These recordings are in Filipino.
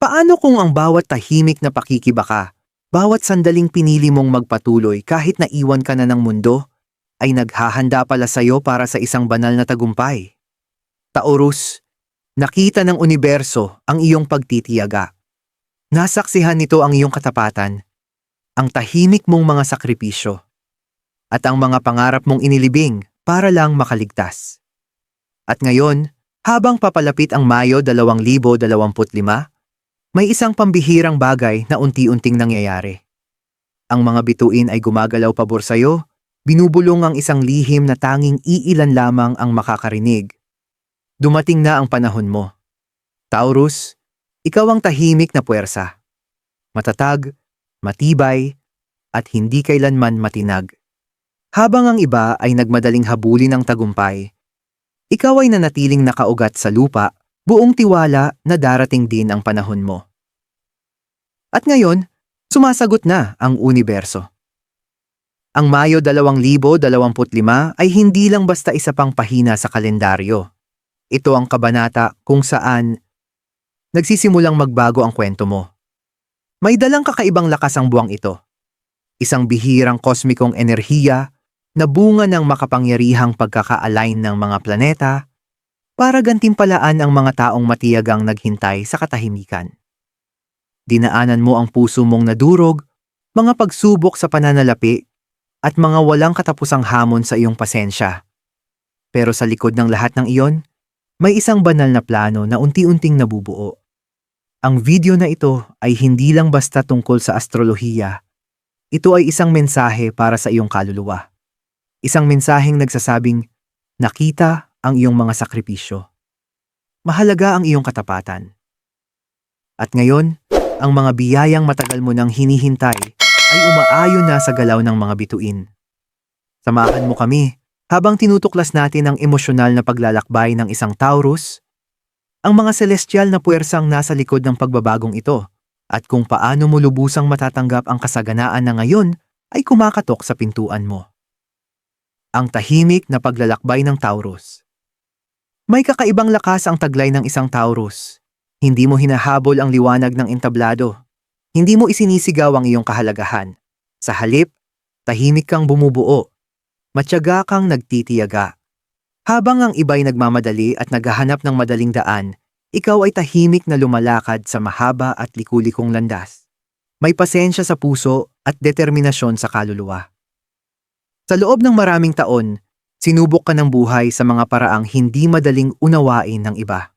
Paano kung ang bawat tahimik na pakikibaka, bawat sandaling pinili mong magpatuloy kahit naiwan ka na ng mundo, ay naghahanda pala sa'yo para sa isang banal na tagumpay? Taurus, nakita ng universo ang iyong pagtitiyaga. Nasaksihan nito ang iyong katapatan, ang tahimik mong mga sakripisyo, at ang mga pangarap mong inilibing para lang makaligtas. At ngayon, habang papalapit ang Mayo 2025, may isang pambihirang bagay na unti-unting nangyayari. Ang mga bituin ay gumagalaw pabor sa'yo, binubulong ang isang lihim na tanging iilan lamang ang makakarinig. Dumating na ang panahon mo. Taurus, ikaw ang tahimik na puwersa. Matatag, matibay, at hindi kailanman matinag. Habang ang iba ay nagmadaling habulin ng tagumpay, ikaw ay nanatiling nakaugat sa lupa, buong tiwala na darating din ang panahon mo. At ngayon, sumasagot na ang universo. Ang Mayo 2025 ay hindi lang basta isa pang pahina sa kalendaryo. Ito ang kabanata kung saan nagsisimulang magbago ang kwento mo. May dalang kakaibang lakas ang buwang ito. Isang bihirang kosmikong enerhiya na bunga ng makapangyarihang pagkaka-align ng mga planeta para gantimpalaan ang mga taong matiyagang naghintay sa katahimikan. Dinaanan mo ang puso mong nadurog, mga pagsubok sa pananalapi, at mga walang katapusang hamon sa iyong pasensya. Pero sa likod ng lahat ng iyon, may isang banal na plano na unti-unting nabubuo. Ang video na ito ay hindi lang basta tungkol sa astrolohiya. Ito ay isang mensahe para sa iyong kaluluwa. Isang mensaheng nagsasabing, nakita ang iyong mga sakripisyo. Mahalaga ang iyong katapatan. At ngayon, ang mga biyayang matagal mo nang hinihintay ay umaayon na sa galaw ng mga bituin. Samahan mo kami habang tinutuklas natin ang emosyonal na paglalakbay ng isang Taurus, ang mga celestial na puwersang nasa likod ng pagbabagong ito, at kung paano mo lubusang matatanggap ang kasaganaan na ngayon ay kumakatok sa pintuan mo. Ang tahimik na paglalakbay ng Taurus. May kakaibang lakas ang taglay ng isang Taurus. Hindi mo hinahabol ang liwanag ng entablado. Hindi mo isinisigaw ang iyong kahalagahan. Sa halip, tahimik kang bumubuo. Matyaga kang nagtitiyaga. Habang ang iba'y nagmamadali at naghahanap ng madaling daan, ikaw ay tahimik na lumalakad sa mahaba at likulikong landas. May pasensya sa puso at determinasyon sa kaluluwa. Sa loob ng maraming taon, sinubok ka ng buhay sa mga paraang hindi madaling unawain ng iba.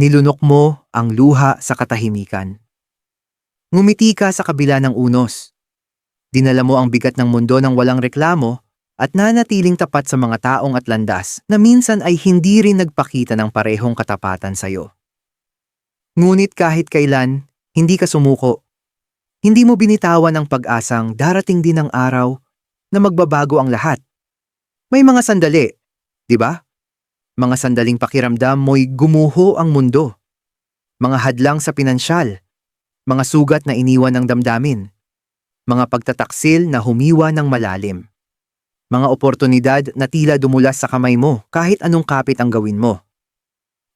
Nilunok mo ang luha sa katahimikan. Ngumiti ka sa kabila ng unos. Dinala mo ang bigat ng mundo ng walang reklamo at nanatiling tapat sa mga taong at landas na minsan ay hindi rin nagpakita ng parehong katapatan sa iyo. Ngunit kahit kailan, hindi ka sumuko. Hindi mo binitawan ang pag-asang darating din ang araw na magbabago ang lahat. May mga sandali, di ba? Mga sandaling pakiramdam mo'y gumuho ang mundo. Mga hadlang sa pinansyal. Mga sugat na iniwan ng damdamin. Mga pagtataksil na humiwa ng malalim. Mga oportunidad na tila dumulas sa kamay mo kahit anong kapit ang gawin mo.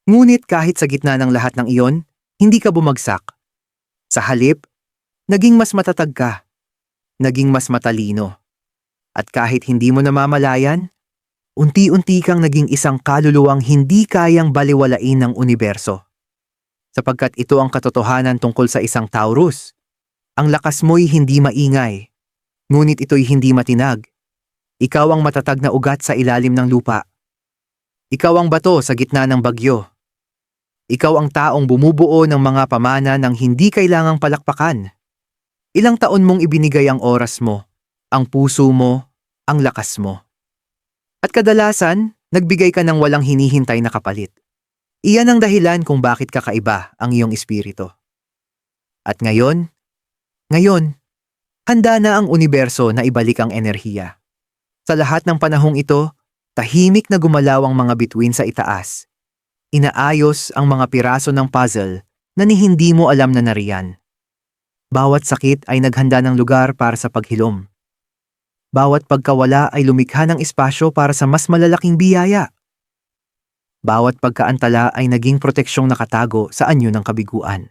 Ngunit kahit sa gitna ng lahat ng iyon, hindi ka bumagsak. Sa halip, naging mas matatag ka. Naging mas matalino at kahit hindi mo namamalayan, unti-unti kang naging isang kaluluwang hindi kayang baliwalain ng universo. Sapagkat ito ang katotohanan tungkol sa isang Taurus. Ang lakas mo'y hindi maingay, ngunit ito'y hindi matinag. Ikaw ang matatag na ugat sa ilalim ng lupa. Ikaw ang bato sa gitna ng bagyo. Ikaw ang taong bumubuo ng mga pamana ng hindi kailangang palakpakan. Ilang taon mong ibinigay ang oras mo, ang puso mo, ang lakas mo. At kadalasan, nagbigay ka ng walang hinihintay na kapalit. Iyan ang dahilan kung bakit kakaiba ang iyong espiritu. At ngayon, ngayon, handa na ang universo na ibalik ang enerhiya. Sa lahat ng panahong ito, tahimik na gumalaw ang mga bituin sa itaas. Inaayos ang mga piraso ng puzzle na ni hindi mo alam na nariyan. Bawat sakit ay naghanda ng lugar para sa paghilom. Bawat pagkawala ay lumikha ng espasyo para sa mas malalaking biyaya. Bawat pagkaantala ay naging proteksyong nakatago sa anyo ng kabiguan.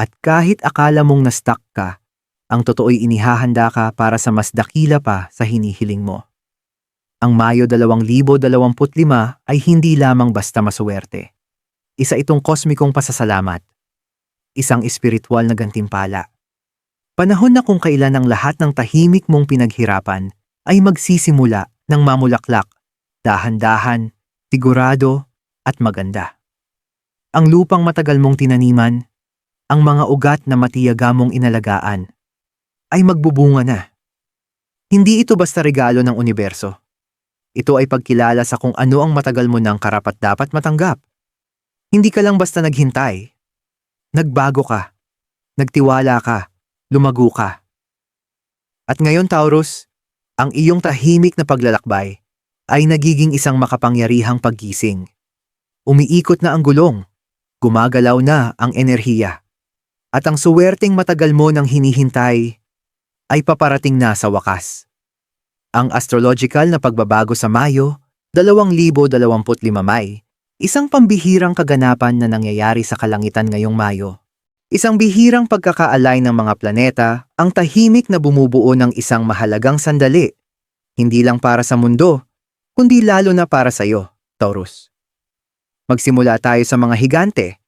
At kahit akala mong na-stuck ka, ang totoo'y inihahanda ka para sa mas dakila pa sa hinihiling mo. Ang Mayo 2025 ay hindi lamang basta masuwerte. Isa itong kosmikong pasasalamat. Isang espiritual na gantimpala. Panahon na kung kailan ang lahat ng tahimik mong pinaghirapan ay magsisimula ng mamulaklak, dahan-dahan, sigurado, at maganda. Ang lupang matagal mong tinaniman, ang mga ugat na matiyaga mong inalagaan, ay magbubunga na. Hindi ito basta regalo ng universo. Ito ay pagkilala sa kung ano ang matagal mo nang karapat dapat matanggap. Hindi ka lang basta naghintay. Nagbago ka. Nagtiwala ka. Lumago ka. At ngayon, Taurus, ang iyong tahimik na paglalakbay ay nagiging isang makapangyarihang paggising. Umiikot na ang gulong. Gumagalaw na ang enerhiya. At ang suwerteng matagal mo nang hinihintay ay paparating na sa wakas. Ang astrological na pagbabago sa Mayo, 2025 May, isang pambihirang kaganapan na nangyayari sa kalangitan ngayong Mayo. Isang bihirang pagkakaalay ng mga planeta, ang tahimik na bumubuo ng isang mahalagang sandali. Hindi lang para sa mundo, kundi lalo na para sa iyo, Taurus. Magsimula tayo sa mga higante.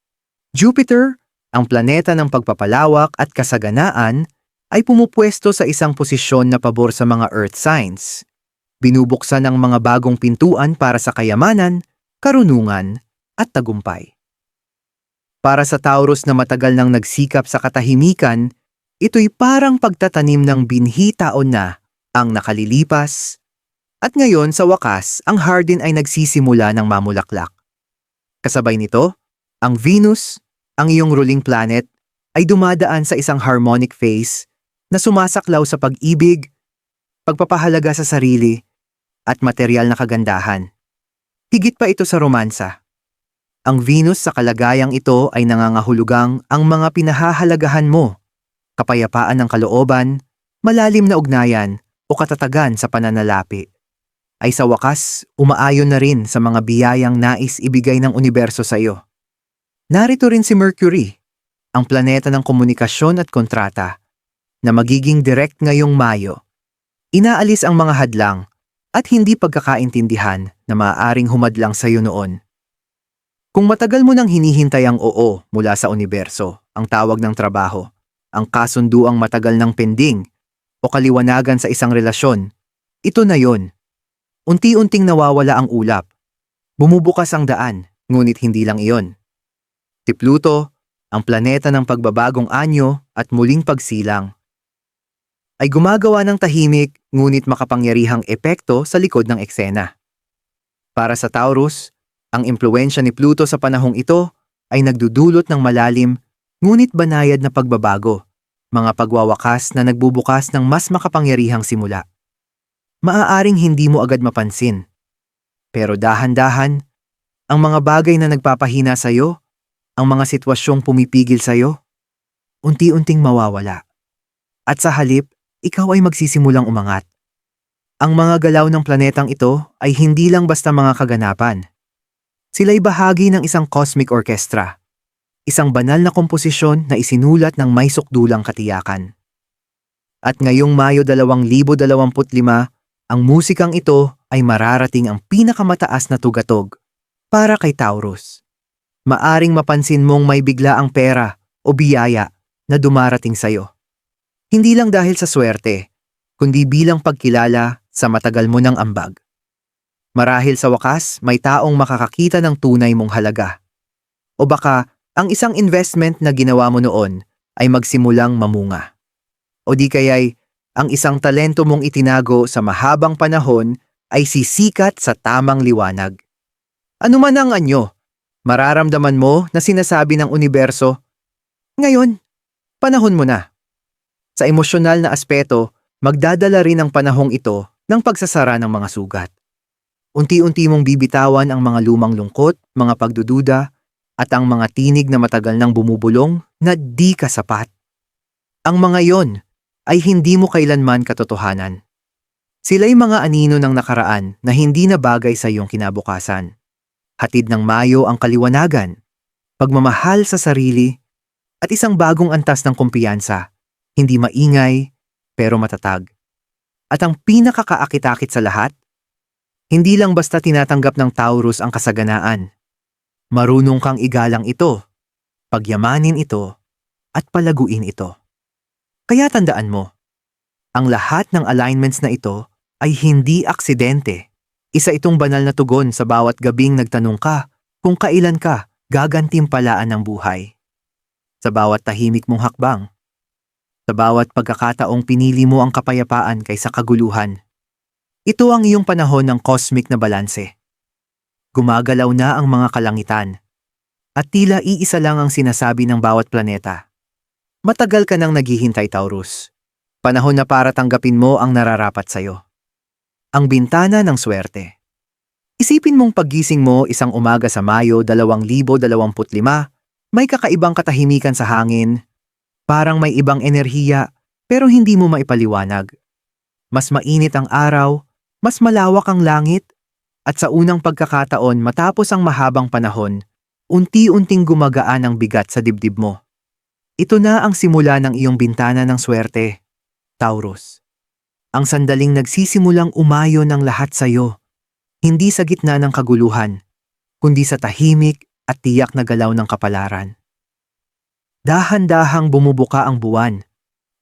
Jupiter, ang planeta ng pagpapalawak at kasaganaan, ay pumupwesto sa isang posisyon na pabor sa mga earth signs. Binubuksan ang mga bagong pintuan para sa kayamanan, karunungan, at tagumpay. Para sa Taurus na matagal nang nagsikap sa katahimikan, ito'y parang pagtatanim ng binhi taon na ang nakalilipas. At ngayon sa wakas, ang Hardin ay nagsisimula ng mamulaklak. Kasabay nito, ang Venus, ang iyong ruling planet, ay dumadaan sa isang harmonic phase na sumasaklaw sa pag-ibig, pagpapahalaga sa sarili, at material na kagandahan. Higit pa ito sa romansa. Ang Venus sa kalagayang ito ay nangangahulugang ang mga pinahahalagahan mo, kapayapaan ng kalooban, malalim na ugnayan, o katatagan sa pananalapi. Ay sa wakas, umaayon na rin sa mga biyayang nais ibigay ng universo sa iyo. Narito rin si Mercury, ang planeta ng komunikasyon at kontrata, na magiging direct ngayong Mayo. Inaalis ang mga hadlang at hindi pagkakaintindihan na maaaring humadlang sa iyo noon. Kung matagal mo nang hinihintay ang oo mula sa universo, ang tawag ng trabaho, ang kasunduang matagal ng pending, o kaliwanagan sa isang relasyon, ito na yon. Unti-unting nawawala ang ulap. Bumubukas ang daan, ngunit hindi lang iyon. Si Pluto, ang planeta ng pagbabagong anyo at muling pagsilang, ay gumagawa ng tahimik ngunit makapangyarihang epekto sa likod ng eksena. Para sa Taurus, ang impluensya ni Pluto sa panahong ito ay nagdudulot ng malalim ngunit banayad na pagbabago, mga pagwawakas na nagbubukas ng mas makapangyarihang simula. Maaaring hindi mo agad mapansin. Pero dahan-dahan, ang mga bagay na nagpapahina sa iyo, ang mga sitwasyong pumipigil sa iyo, unti-unting mawawala. At sa halip, ikaw ay magsisimulang umangat. Ang mga galaw ng planetang ito ay hindi lang basta mga kaganapan. Sila'y bahagi ng isang cosmic orchestra, isang banal na komposisyon na isinulat ng may sukdulang katiyakan. At ngayong Mayo 2025, ang musikang ito ay mararating ang pinakamataas na tugatog para kay Taurus. Maaring mapansin mong may bigla ang pera o biyaya na dumarating sa'yo. Hindi lang dahil sa swerte, kundi bilang pagkilala sa matagal mo ng ambag. Marahil sa wakas, may taong makakakita ng tunay mong halaga. O baka, ang isang investment na ginawa mo noon ay magsimulang mamunga. O di kaya'y, ang isang talento mong itinago sa mahabang panahon ay sisikat sa tamang liwanag. Ano man ang anyo, mararamdaman mo na sinasabi ng universo, Ngayon, panahon mo na. Sa emosyonal na aspeto, magdadala rin ang panahong ito ng pagsasara ng mga sugat. Unti-unti mong bibitawan ang mga lumang lungkot, mga pagdududa, at ang mga tinig na matagal nang bumubulong na di ka sapat. Ang mga yon ay hindi mo kailanman katotohanan. Sila'y mga anino ng nakaraan na hindi na bagay sa iyong kinabukasan. Hatid ng mayo ang kaliwanagan, pagmamahal sa sarili, at isang bagong antas ng kumpiyansa. Hindi maingay, pero matatag. At ang pinakakaakit-akit sa lahat, hindi lang basta tinatanggap ng Taurus ang kasaganaan. Marunong kang igalang ito, pagyamanin ito, at palaguin ito. Kaya tandaan mo, ang lahat ng alignments na ito ay hindi aksidente. Isa itong banal na tugon sa bawat gabing nagtanong ka kung kailan ka gagantimpalaan ng buhay. Sa bawat tahimik mong hakbang, sa bawat pagkakataong pinili mo ang kapayapaan kaysa kaguluhan. Ito ang iyong panahon ng cosmic na balanse. Gumagalaw na ang mga kalangitan. At tila iisa lang ang sinasabi ng bawat planeta. Matagal ka nang naghihintay, Taurus. Panahon na para tanggapin mo ang nararapat sa'yo. Ang bintana ng swerte. Isipin mong paggising mo isang umaga sa Mayo 2025, may kakaibang katahimikan sa hangin, parang may ibang enerhiya pero hindi mo maipaliwanag. Mas mainit ang araw, mas malawak ang langit, at sa unang pagkakataon matapos ang mahabang panahon, unti-unting gumagaan ang bigat sa dibdib mo. Ito na ang simula ng iyong bintana ng swerte, Taurus. Ang sandaling nagsisimulang umayo ng lahat sa iyo, hindi sa gitna ng kaguluhan, kundi sa tahimik at tiyak na galaw ng kapalaran. Dahan-dahang bumubuka ang buwan,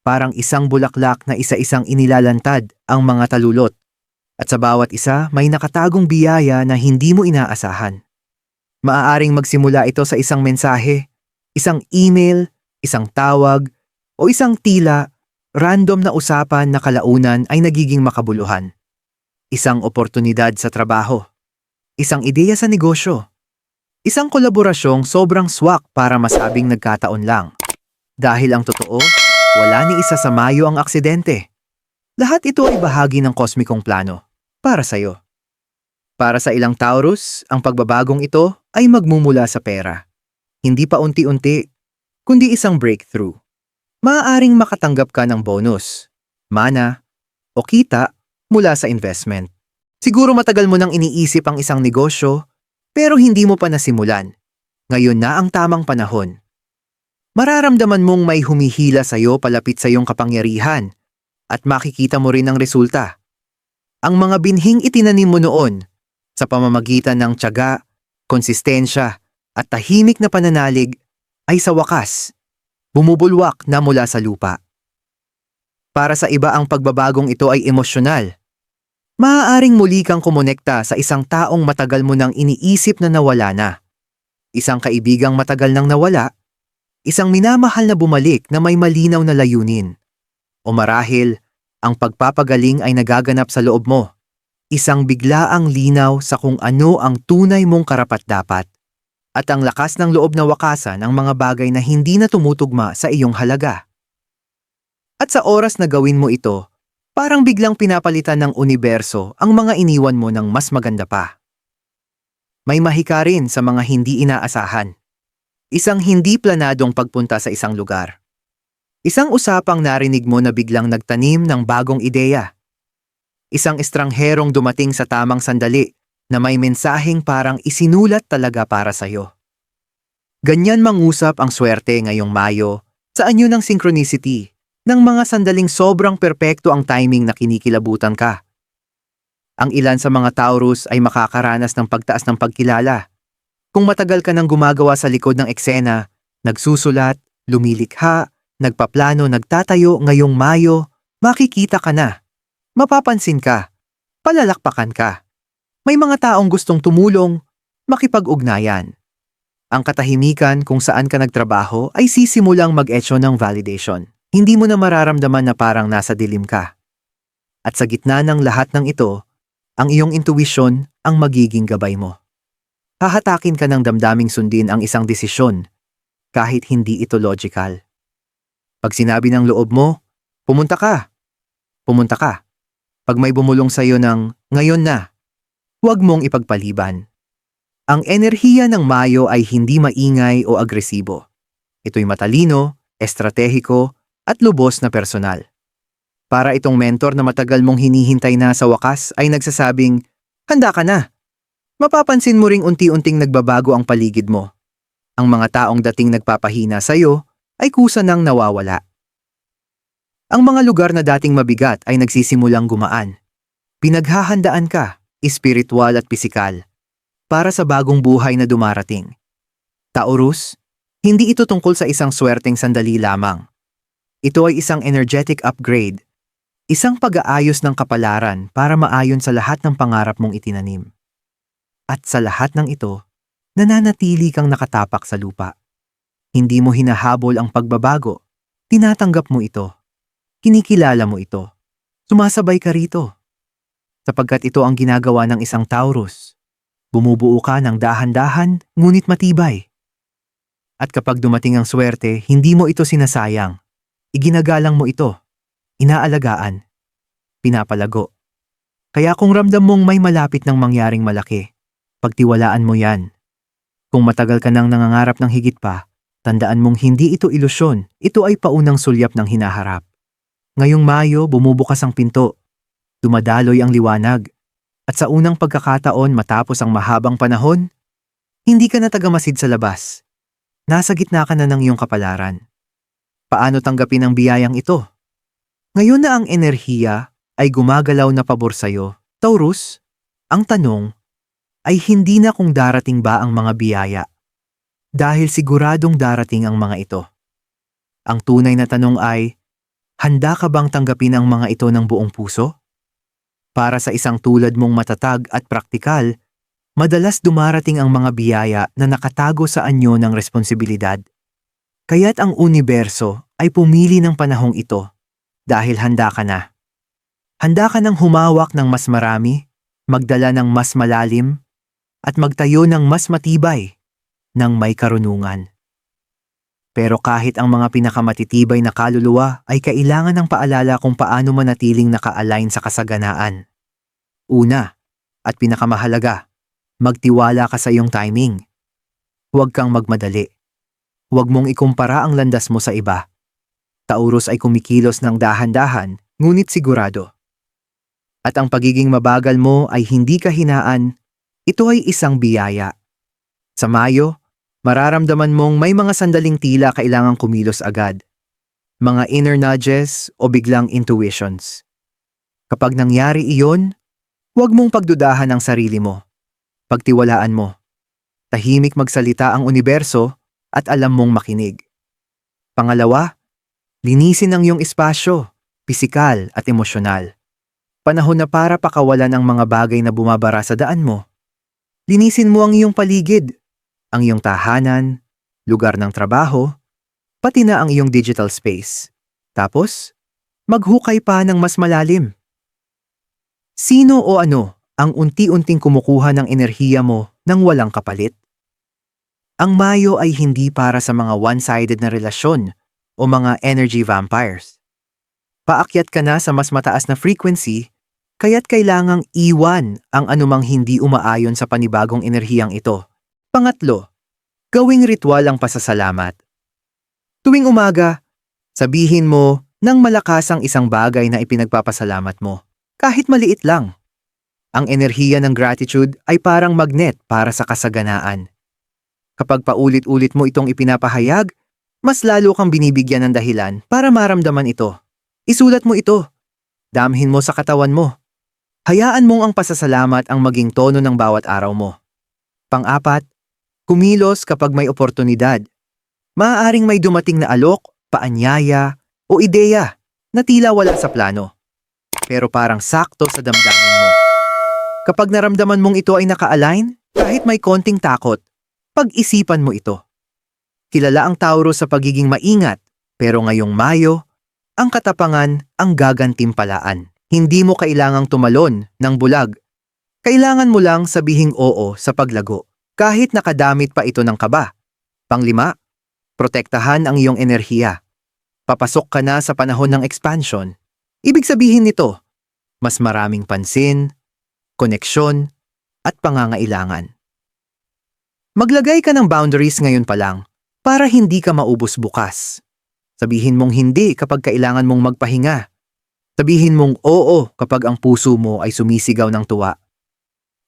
parang isang bulaklak na isa-isang inilalantad ang mga talulot at sa bawat isa may nakatagong biyaya na hindi mo inaasahan. Maaaring magsimula ito sa isang mensahe, isang email, isang tawag, o isang tila, random na usapan na kalaunan ay nagiging makabuluhan. Isang oportunidad sa trabaho, isang ideya sa negosyo, isang kolaborasyong sobrang swak para masabing nagkataon lang. Dahil ang totoo, wala ni isa sa Mayo ang aksidente. Lahat ito ay bahagi ng kosmikong plano para sa iyo. Para sa ilang Taurus, ang pagbabagong ito ay magmumula sa pera. Hindi pa unti-unti, kundi isang breakthrough. Maaaring makatanggap ka ng bonus, mana, o kita mula sa investment. Siguro matagal mo nang iniisip ang isang negosyo, pero hindi mo pa nasimulan. Ngayon na ang tamang panahon. Mararamdaman mong may humihila sa iyo palapit sa iyong kapangyarihan at makikita mo rin ang resulta. Ang mga binhing itinanim mo noon sa pamamagitan ng tiyaga, konsistensya at tahimik na pananalig ay sa wakas bumubulwak na mula sa lupa. Para sa iba ang pagbabagong ito ay emosyonal. Maaaring muli kang kumonekta sa isang taong matagal mo nang iniisip na nawala na. Isang kaibigang matagal nang nawala, isang minamahal na bumalik na may malinaw na layunin. O marahil, ang pagpapagaling ay nagaganap sa loob mo. Isang biglaang linaw sa kung ano ang tunay mong karapat-dapat. At ang lakas ng loob na wakasan ang mga bagay na hindi na tumutugma sa iyong halaga. At sa oras na gawin mo ito, parang biglang pinapalitan ng universo ang mga iniwan mo ng mas maganda pa. May mahika rin sa mga hindi inaasahan. Isang hindi planadong pagpunta sa isang lugar. Isang usapang narinig mo na biglang nagtanim ng bagong ideya. Isang estrangherong dumating sa tamang sandali na may mensaheng parang isinulat talaga para sa'yo. Ganyan mangusap ang swerte ngayong Mayo sa anyo ng synchronicity ng mga sandaling sobrang perpekto ang timing na kinikilabutan ka. Ang ilan sa mga Taurus ay makakaranas ng pagtaas ng pagkilala. Kung matagal ka nang gumagawa sa likod ng eksena, nagsusulat, lumilikha, nagpaplano, nagtatayo ngayong Mayo, makikita ka na. Mapapansin ka. Palalakpakan ka. May mga taong gustong tumulong, makipag-ugnayan. Ang katahimikan kung saan ka nagtrabaho ay sisimulang mag-echo ng validation. Hindi mo na mararamdaman na parang nasa dilim ka. At sa gitna ng lahat ng ito, ang iyong intuition ang magiging gabay mo. Hahatakin ka ng damdaming sundin ang isang desisyon, kahit hindi ito logical. Pag sinabi ng loob mo, pumunta ka. Pumunta ka. Pag may bumulong sa iyo ng ngayon na, huwag mong ipagpaliban. Ang enerhiya ng Mayo ay hindi maingay o agresibo. Ito'y matalino, estratehiko, at lubos na personal. Para itong mentor na matagal mong hinihintay na sa wakas ay nagsasabing, handa ka na. Mapapansin mo ring unti-unting nagbabago ang paligid mo. Ang mga taong dating nagpapahina sa'yo, ay kusa nang nawawala. Ang mga lugar na dating mabigat ay nagsisimulang gumaan. Pinaghahandaan ka, espiritual at pisikal, para sa bagong buhay na dumarating. Taurus, hindi ito tungkol sa isang swerteng sandali lamang. Ito ay isang energetic upgrade, isang pag-aayos ng kapalaran para maayon sa lahat ng pangarap mong itinanim. At sa lahat ng ito, nananatili kang nakatapak sa lupa. Hindi mo hinahabol ang pagbabago, tinatanggap mo ito. Kinikilala mo ito. Sumasabay ka rito. Sapagkat ito ang ginagawa ng isang Taurus. Bumubuo ka ng dahan-dahan, ngunit matibay. At kapag dumating ang swerte, hindi mo ito sinasayang. Iginagalang mo ito. Inaalagaan. Pinapalago. Kaya kung ramdam mong may malapit ng mangyaring malaki, pagtiwalaan mo yan. Kung matagal ka nang nangangarap ng higit pa, tandaan mong hindi ito ilusyon, ito ay paunang sulyap ng hinaharap. Ngayong Mayo, bumubukas ang pinto. Dumadaloy ang liwanag. At sa unang pagkakataon matapos ang mahabang panahon, hindi ka na tagamasid sa labas. Nasa gitna ka na ng iyong kapalaran. Paano tanggapin ang biyayang ito? Ngayon na ang enerhiya ay gumagalaw na pabor sa'yo, Taurus, ang tanong ay hindi na kung darating ba ang mga biyaya. Dahil siguradong darating ang mga ito. Ang tunay na tanong ay, handa ka bang tanggapin ang mga ito ng buong puso? Para sa isang tulad mong matatag at praktikal, madalas dumarating ang mga biyaya na nakatago sa anyo ng responsibilidad. Kaya't ang universo ay pumili ng panahong ito dahil handa ka na. Handa ka nang humawak ng mas marami, magdala ng mas malalim, at magtayo ng mas matibay ng may karunungan. Pero kahit ang mga pinakamatitibay na kaluluwa ay kailangan ng paalala kung paano manatiling naka-align sa kasaganaan. Una, at pinakamahalaga, magtiwala ka sa iyong timing. Huwag kang magmadali. Huwag mong ikumpara ang landas mo sa iba. Taurus ay kumikilos ng dahan-dahan, ngunit sigurado. At ang pagiging mabagal mo ay hindi kahinaan, ito ay isang biyaya. Sa Mayo, mararamdaman mong may mga sandaling tila kailangang kumilos agad. Mga inner nudges o biglang intuitions. Kapag nangyari iyon, huwag mong pagdudahan ang sarili mo. Pagtiwalaan mo. Tahimik magsalita ang universo at alam mong makinig. Pangalawa, linisin ang iyong espasyo, pisikal at emosyonal. Panahon na para pakawalan ang mga bagay na bumabara sa daan mo. Linisin mo ang iyong paligid, ang iyong tahanan, lugar ng trabaho, pati na ang iyong digital space. Tapos, maghukay pa ng mas malalim. Sino o ano ang unti-unting kumukuha ng enerhiya mo nang walang kapalit? Ang Mayo ay hindi para sa mga one-sided na relasyon o mga energy vampires. Paakyat ka na sa mas mataas na frequency, kaya't kailangang iwan ang anumang hindi umaayon sa panibagong enerhiyang ito. Pangatlo, gawing ritual ang pasasalamat. Tuwing umaga, sabihin mo nang malakas ang isang bagay na ipinagpapasalamat mo, kahit maliit lang. Ang enerhiya ng gratitude ay parang magnet para sa kasaganaan. Kapag paulit-ulit mo itong ipinapahayag, mas lalo kang binibigyan ng dahilan para maramdaman ito. Isulat mo ito. Damhin mo sa katawan mo. Hayaan mong ang pasasalamat ang maging tono ng bawat araw mo. Pang-apat, kumilos kapag may oportunidad. Maaaring may dumating na alok, paanyaya, o ideya na tila wala sa plano. Pero parang sakto sa damdamin mo. Kapag naramdaman mong ito ay naka-align, kahit may konting takot, pag-isipan mo ito. Kilala ang Taurus sa pagiging maingat, pero ngayong Mayo, ang katapangan ang gagantimpalaan. Hindi mo kailangang tumalon ng bulag. Kailangan mo lang sabihing oo sa paglago, kahit nakadamit pa ito ng kaba. Panglima, protektahan ang iyong enerhiya. Papasok ka na sa panahon ng expansion. Ibig sabihin nito, mas maraming pansin, koneksyon, at pangangailangan. Maglagay ka ng boundaries ngayon pa lang para hindi ka maubos bukas. Sabihin mong hindi kapag kailangan mong magpahinga. Sabihin mong oo kapag ang puso mo ay sumisigaw ng tuwa.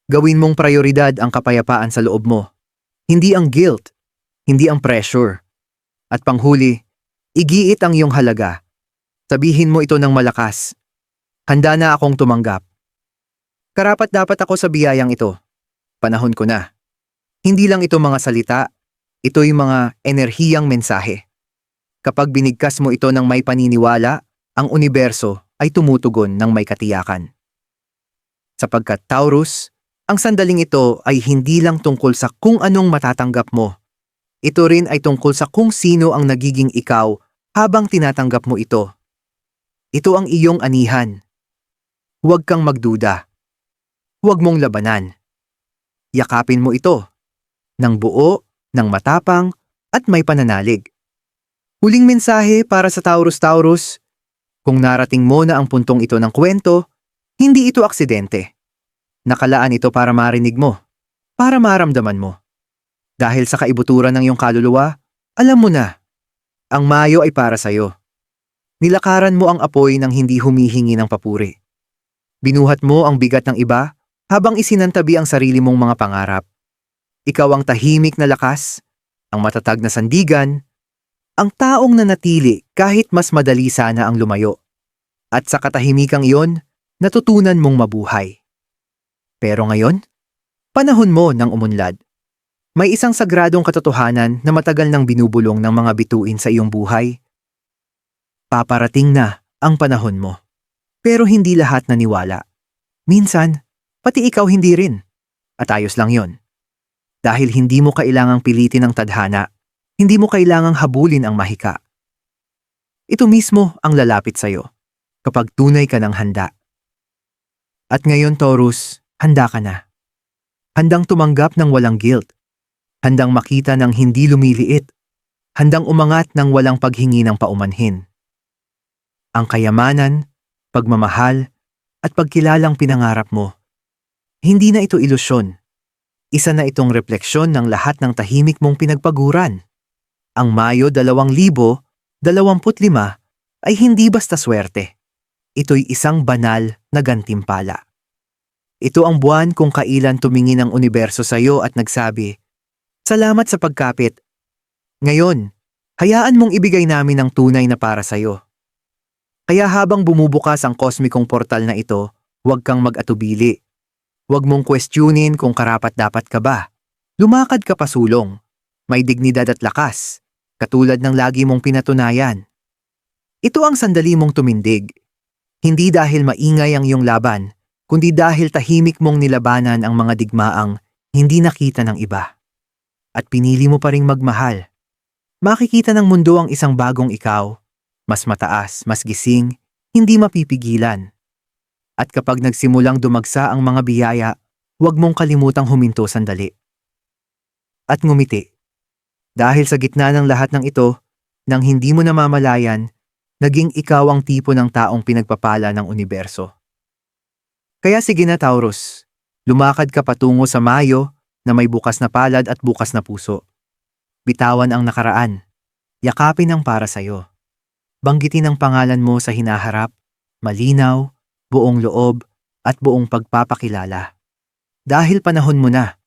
Gawin mong prioridad ang kapayapaan sa loob mo. Hindi ang guilt, hindi ang pressure. At panghuli, Igiit ang iyong halaga. Sabihin mo ito ng malakas. Handa na akong tumanggap. Karapat dapat ako sa biyayang ito. Panahon ko na. Hindi lang ito mga salita, ito'y mga enerhiyang mensahe. Kapag binigkas mo ito ng may paniniwala, ang universo ay tumutugon ng may katiyakan. Sapagkat Taurus, ang sandaling ito ay hindi lang tungkol sa kung anong matatanggap mo. Ito rin ay tungkol sa kung sino ang nagiging ikaw habang tinatanggap mo ito. Ito ang iyong anihan. Huwag kang magduda. Huwag mong labanan. Yakapin mo ito. Ng buo, ng matapang, at may pananalig. Huling mensahe para sa Taurus-Taurus. Kung narating mo na ang puntong ito ng kwento, hindi ito aksidente. Nakalaan ito para marinig mo, para maramdaman mo. Dahil sa kaibuturan ng iyong kaluluwa, alam mo na, ang mayo ay para sa'yo. Nilakaran mo ang apoy ng hindi humihingi ng papuri. Binuhat mo ang bigat ng iba habang isinantabi ang sarili mong mga pangarap. Ikaw ang tahimik na lakas, ang matatag na sandigan, ang taong nanatili kahit mas madali sana ang lumayo. At sa katahimikang iyon, natutunan mong mabuhay. Pero ngayon, panahon mo ng umunlad. May isang sagradong katotohanan na matagal nang binubulong ng mga bituin sa iyong buhay. Paparating na ang panahon mo. Pero hindi lahat naniwala. Minsan, pati ikaw hindi rin. At ayos lang yon. Dahil hindi mo kailangang pilitin ang tadhana, hindi mo kailangang habulin ang mahika. Ito mismo ang lalapit sa'yo kapag tunay ka ng handa. At ngayon, Taurus, handa ka na. Handang tumanggap ng walang guilt. Handang makita ng hindi lumiliit. Handang umangat ng walang paghingi ng paumanhin. Ang kayamanan, pagmamahal, at pagkilalang pinangarap mo. Hindi na ito ilusyon. Isa na itong refleksyon ng lahat ng tahimik mong pinagpaguran. Ang Mayo 2025 ay hindi basta swerte. Ito'y isang banal na gantimpala. Ito ang buwan kung kailan tumingin ang universo sa iyo at nagsabi, Salamat sa pagkapit. Ngayon, hayaan mong ibigay namin ang tunay na para sa iyo. Kaya habang bumubukas ang kosmikong portal na ito, huwag kang mag-atubili. Huwag mong questionin kung karapat dapat ka ba. Lumakad ka pasulong. May dignidad at lakas, katulad ng lagi mong pinatunayan. Ito ang sandali mong tumindig. Hindi dahil maingay ang iyong laban, kundi dahil tahimik mong nilabanan ang mga digmaang hindi nakita ng iba. At pinili mo pa ring magmahal. Makikita ng mundo ang isang bagong ikaw, mas mataas, mas gising, hindi mapipigilan. At kapag nagsimulang dumagsa ang mga biyaya, huwag mong kalimutang huminto sandali. At ngumiti. Dahil sa gitna ng lahat ng ito, nang hindi mo namamalayan, naging ikaw ang tipo ng taong pinagpapala ng universo. Kaya sige na Taurus, lumakad ka patungo sa Mayo na may bukas na palad at bukas na puso. Bitawan ang nakaraan. Yakapin ang para sa'yo. Banggitin ang pangalan mo sa hinaharap, malinaw, buong loob, at buong pagpapakilala. Dahil panahon mo na.